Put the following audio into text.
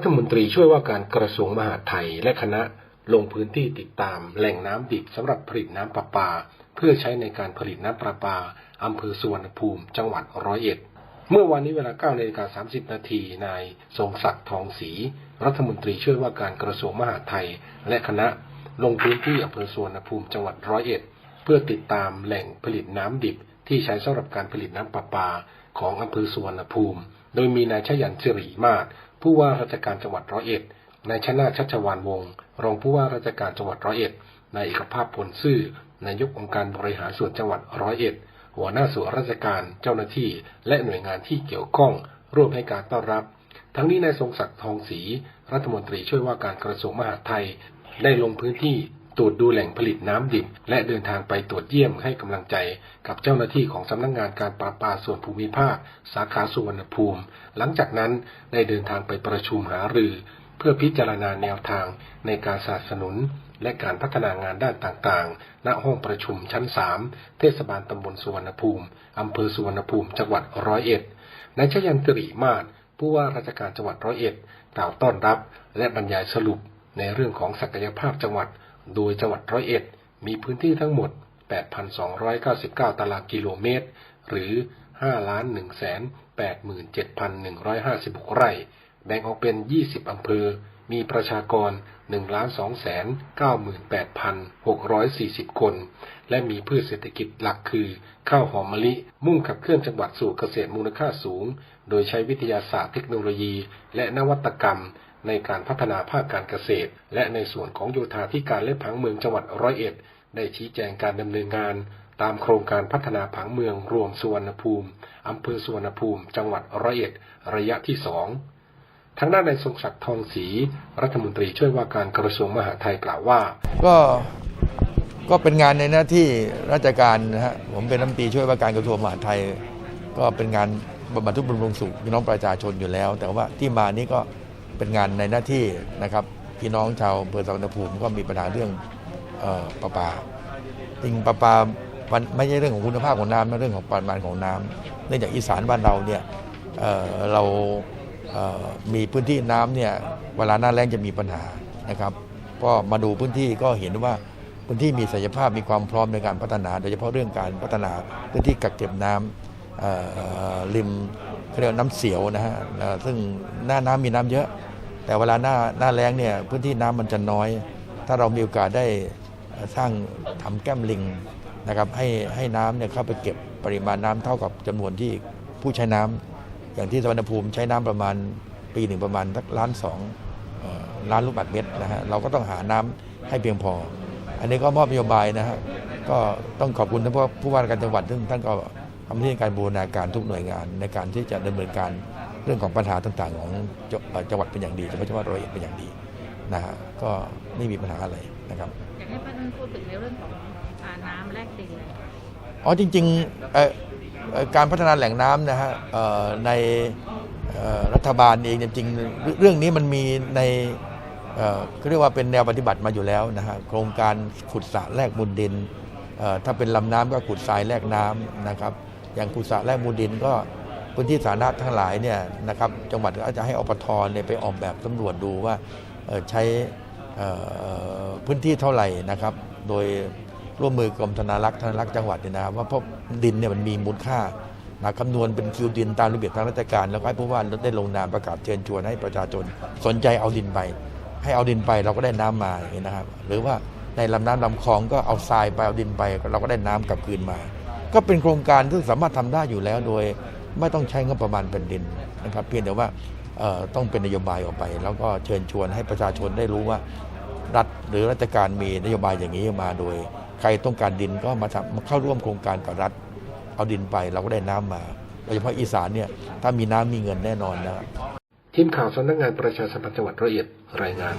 รัฐมนตรีช่วยว่าการกระทรวงมหาดไทยและคณะลงพื้นที่ติดตามแหล่งน้ำดิบสำหรับผลิตน้ำประปา เพื่อใช้ในการผลิตน้ำประปาอำเภอสุวรรณภูมิจังหวัดร้อยเอ็ด เมื่อวันนี้เวลา9นาฬิกา30 นาทีนายทรงศักดิ์ทองศรีรัฐมนตรีช่วยว่าการกระทรวงมหาดไทยและคณะลงพื้นที่อำเภอสุวรรณภูมิจังหวัดร้อยเอ็ด เพื่อติดตามแหล่งผลิตน้ำดิบ ที่ใช้สำหรับการผลิตน้ำประปาของอำเภอสุวรรณภูมิ โดยมีนายชยันสิริมาศ ผู้ว่าราชการจังหวัดร้อยเอ็ด นายชนะชัชวานวงศ์รองผู้ว่าราชการจังหวัดร้อยเอ็ด นายเอกภาพผลซื่อ นายกองค์การบริหารส่วนจังหวัดร้อยเอ็ด หัวหน้าส่วนราชการ เจ้าหน้าที่ และหน่วยงานที่เกี่ยวข้อง ร่วมให้การต้อนรับ ทั้งนี้นายทรงศักดิ์ทองศรี รัฐมนตรีช่วยว่าการกระทรวงมหาดไทย ได้ลงพื้นที่ ตรวจดูแหล่งผลิตน้ำดิบ และเดินทางไปตรวจเยี่ยมให้กำลังใจ กับเจ้าหน้าที่ของสำนักงงานการปราปาส่วนภูมิภาค สาขาสุวรรณภูมิ หลังจากนั้นได้เดินทางไปประชุมหารือ เพื่อพิจารณาแนวทางในการสนับสนุน และการพัฒนางานด้านต่างๆ ณห้องประชุมชั้น 3 เทศบาลตำบลสุวรรณภูมิอำเภอสุวรรณภูมิจังหวัดร้อยเอ็ดนายชยันตริมาศผู้ว่าราชการจังหวัดร้อยเอ็ดกล่าวต้อนรับ และบรรยายสรุปในเรื่องของศักยภาพจังหวัด โดยจังหวัดร้อยเอ็ดมีพื้นที่ทั้งหมด 8,299 ตารางกิโลเมตร หรือ 5,187,156 ไร่ แบ่งออกเป็น 20 อำเภอ มีประชากร 1,298,640 คน และมีพืชเศรษฐกิจหลักคือข้าวหอมมะลิ มุ่งขับเคลื่อนจังหวัดสู่เกษตรมูลค่าสูง โดยใช้วิทยาศาสตร์เทคโนโลยี และนวัตกรรมในการพัฒนาภาคการเกษตร และในส่วนของโยธาธิการและผังเมืองจังหวัดร้อยเอ็ด ได้ชี้แจงการดำเนินงาน ตามโครงการพัฒนาผังเมืองรวมสุวรรณภูมิอำเภอสุวรรณภูมิ จังหวัดร้อยเอ็ด ระยะที่สอง ทางด้านนายทรงศักดิ์ทองศรีรัฐมนตรีช่วยว่าการกระทรวงมหาดไทยกล่าวว่า ก็ก็เป็นงานในหน้าที่ราชการนะฮะผมเป็นรัฐมนตรีช่วยว่าการกระทรวงมหาดไทย ก็เป็นงานบรรทุกบำรุงสุขพี่น้องประชาชนอยู่แล้ว แต่ว่าที่มานี้ก็เป็นงานในหน้าที่นะครับ พี่น้องชาวอำเภอสัวนภูมิก็มีปัญหาเรื่องออประปาจริงประปามันไม่ใช่เรื่องของคุณภาพของน้ำนะเรื่องของปริมาณของน้ำเนื่องจากอีสานบ้านเราเนี่ยเเรา มีพื้นที่น้ำเนี่ยเวลาหน้าแล้งจะมีปัญหานะครับก็มาดูพื้นที่ก็เห็นว่าพื้นที่มีศักยภาพมีความพร้อมในการพัฒนา โดยเฉพาะเรื่องการพัฒนาพื้นที่กักเก็บน้ำริมเรียกน้ำเสียวนะฮะซึ่งหน้าน้ำมีน้ำเยอะ แต่เวลาหน้าหน้าแล้งเนี่ยพื้นที่น้ำมันจะน้อย ถ้าเรามีโอกาสได้สร้างทำแก้มลิงนะครับให้ให้น้ำเนี่ยเข้าไปเก็บปริมาณน้ำเท่ากับจำนวนที่ผู้ใช้น้ำ อย่างที่สวรรณภูมิใช้น้ำประมาณปีหนึ่งประมาณสักล้านสองเอ่อล้านลูกบาศก์เมตรนะฮะเราก็ต้องหาน้ำให้เพียงพอ อันนี้ก็มอบนโยบายนะฮะก็ต้องขอบคุณท่านผู้ผู้ว่าราชการจังหวัดซึ่งท่านก็ทำหน้าที่ในการบูรณาการทุกหน่วยงาน ในการที่จะดำเนินการเรื่องของปัญหาต่างๆ ของจเอ่อจังหวัดเป็นอย่างดีเฉพาะจังหวัดร้อยเอ็ดเป็นอย่างดีนะฮะก็ไม่มีปัญหาอะไรนะครับอยากให้ท่านพูดถึงในเรื่องของอ่าน้ำแลกดินเลยอ๋อจริงๆเอ่อเอ่อ การพัฒนาแหล่งน้ำนะฮะในรัฐบาลเองจริงๆเรื่องนี้มันมีในเขาเรียกว่าเป็นแนวปฏิบัติมาอยู่แล้วนะฮะโครงการขุดสระแลกมูลดิน ถ้าเป็นลำน้ำก็ขุดทรายแลกน้ำนะครับ อย่างขุดสระแลกมูลดินก็พื้นที่สาธารณะทั้งหลายเนี่ยนะครับจังหวัดก็จะให้อปทเนี่ยไปออกแบบสำรวจดูว่าใช้พื้นที่เท่าไหร่นะครับ โดย ร่วมมือกรมธนารักษ์ธนารักษ์จังหวัดเนี่ยนะครับว่าเพราะดินเนี่ยมันมีมูลค่านะคำนวณเป็นคิวดินตามระเบียบทางราชการ แล้วก็ให้ผู้ว่าได้ลงนามประกาศเชิญชวนให้ประชาชนสนใจเอาดินไป ให้เอาดินไปเราก็ได้น้ำมาอย่างนี้นะครับ หรือว่าในลำน้ำลำคลองก็เอาทรายไปเอาดินไป เราก็ได้น้ำกลับคืนมา ก็เป็นโครงการที่สามารถทำได้อยู่แล้วโดยไม่ต้องใช้งบประมาณแผ่นดินนะครับ เพียงแต่ว่าต้องเป็นนโยบายออกไป แล้วก็เชิญชวนให้ประชาชนได้รู้ว่ารัฐหรือราชการมีนโยบายอย่างนี้มาโดย ใครต้องการดินก็มาทำมาเข้าร่วมโครงการกับรัฐ เอาดินไปเราก็ได้น้ำมาโดยเฉพาะอีสานเนี่ยถ้ามีน้ำมีเงินแน่นอนนะครับทีมข่าวสำนักงานประชาสัมพันธ์จังหวัดระยเอ็ดรายงาน